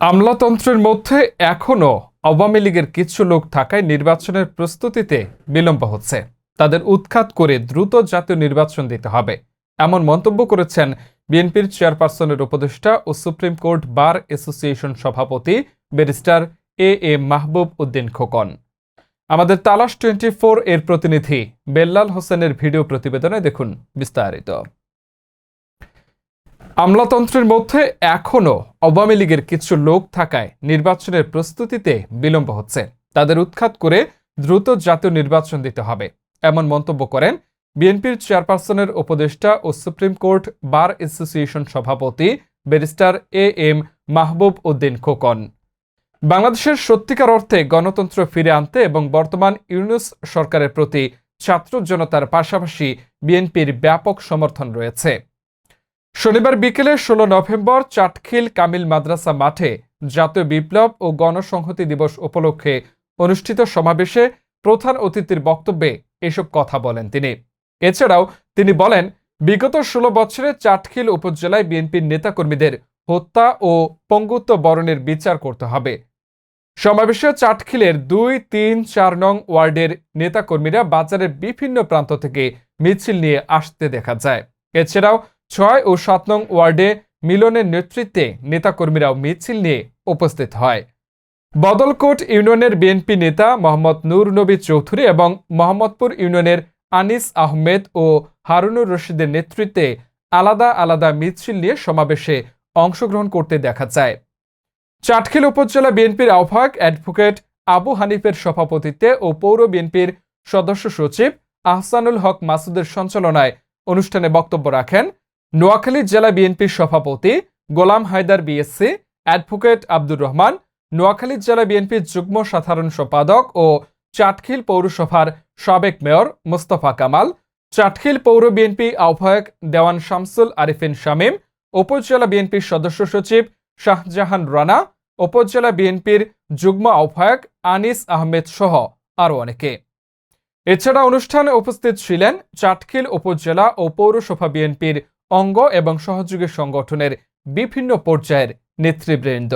আমলাতন্ত্রের মধ্যে এখনও আওয়ামী লীগের কিছু লোক থাকায় নির্বাচনের প্রস্তুতিতে বিলম্ব হচ্ছে। তাদের উৎখাত করে দ্রুত জাতীয় নির্বাচন দিতে হবে। এমন মন্তব্য করেছেন বিএনপির চেয়ারপারসনের উপদেষ্টা ও সুপ্রিম কোর্ট বার অ্যাসোসিয়েশন সভাপতি barrister A A Mahbub Uddin Khokon. আমাদের তালাশ টোয়েন্টি ফোর এর প্রতিনিধি বেল্লাল হোসেনের ভিডিও প্রতিবেদনে দেখুন বিস্তারিত। আমলাতন্ত্রের মধ্যে এখনও আওয়ামী লীগের কিছু লোক থাকায় নির্বাচনের প্রস্তুতিতে বিলম্ব হচ্ছে। তাদের উৎখাত করে দ্রুত জাতীয় নির্বাচন দিতে হবে। এমন মন্তব্য করেন বিএনপির চেয়ারপারসনের উপদেষ্টা ও সুপ্রিম কোর্ট বার অ্যাসোসিয়েশন সভাপতি barrister A M Mahbub Uddin Khokon. বাংলাদেশের সত্যিকার অর্থে গণতন্ত্র ফিরে আনতে এবং বর্তমান ইউনুস সরকারের প্রতি ছাত্র জনতার পাশাপাশি বিএনপির ব্যাপক সমর্থন রয়েছে। শনিবার বিকেলে ষোলো নভেম্বর চাটখিল কামিল মাদ্রাসা মাঠে জাতীয় বিপ্লব ও গণসংহতি দিবস উপলক্ষে অনুষ্ঠিত সমাবেশে প্রধান অতিথির বক্তব্যে এসব কথা বলেন তিনি। এছাড়াও তিনি বলেন, বিগত ষোলো বছরে চাটখিল উপজেলায় বিএনপির নেতাকর্মীদের হত্যা ও পঙ্গুত্ব বরণের বিচার করতে হবে। সমাবেশে চাটখিলের দুই, তিন, চার নং ওয়ার্ডের নেতাকর্মীরা বাজারের বিভিন্ন প্রান্ত থেকে মিছিল নিয়ে আসতে দেখা যায়। এছাড়াও ছয় ও সাত নং ওয়ার্ডে মিলনের নেতৃত্বে নেতাকর্মীরাও মিছিল নিয়ে উপস্থিত হয়। বদলকোট ইউনিয়নের বিএনপি নেতা মোহাম্মদ নূর নবী চৌধুরী এবং মোহাম্মদপুর ইউনিয়নের আনিস আহমেদ ও হারুনুর রশিদের নেতৃত্বে আলাদা আলাদা মিছিল নিয়ে সমাবেশে অংশগ্রহণ করতে দেখা যায়। চাটখিল উপজেলা বিএনপির আহ্বায়ক অ্যাডভোকেট আবু হানিফের সভাপতিত্বে ও পৌর বিএনপির সদস্য সচিব আহসানুল হক মাসুদের সঞ্চালনায় অনুষ্ঠানে বক্তব্য রাখেন নোয়াখালী জেলা বিএনপির সভাপতি গোলাম হায়দার বিএসসি, অ্যাডভোকেট আব্দুর রহমান, নোয়াখালী জেলা বিএনপির যুগ্ম সাধারণ সম্পাদক ও চাটখিল পৌরসভার সাবেক মেয়র মোস্তফা কামাল, চাটখিল পৌর বিএনপি আহ্বায়ক দেওয়ান শামসুল আরিফিন শামীম, উপজেলা বিএনপির সদস্য সচিব শাহজাহান রানা, উপজেলা বিএনপির যুগ্ম আহ্বায়ক আনিস আহমেদ সহ আরও অনেকে। এছাড়া অনুষ্ঠানে উপস্থিত ছিলেন চাটখিল উপজেলা ও পৌরসভা বিএনপির অঙ্গ এবং সহযোগী সংগঠনের বিভিন্ন পর্যায়ের নেতৃবৃন্দ।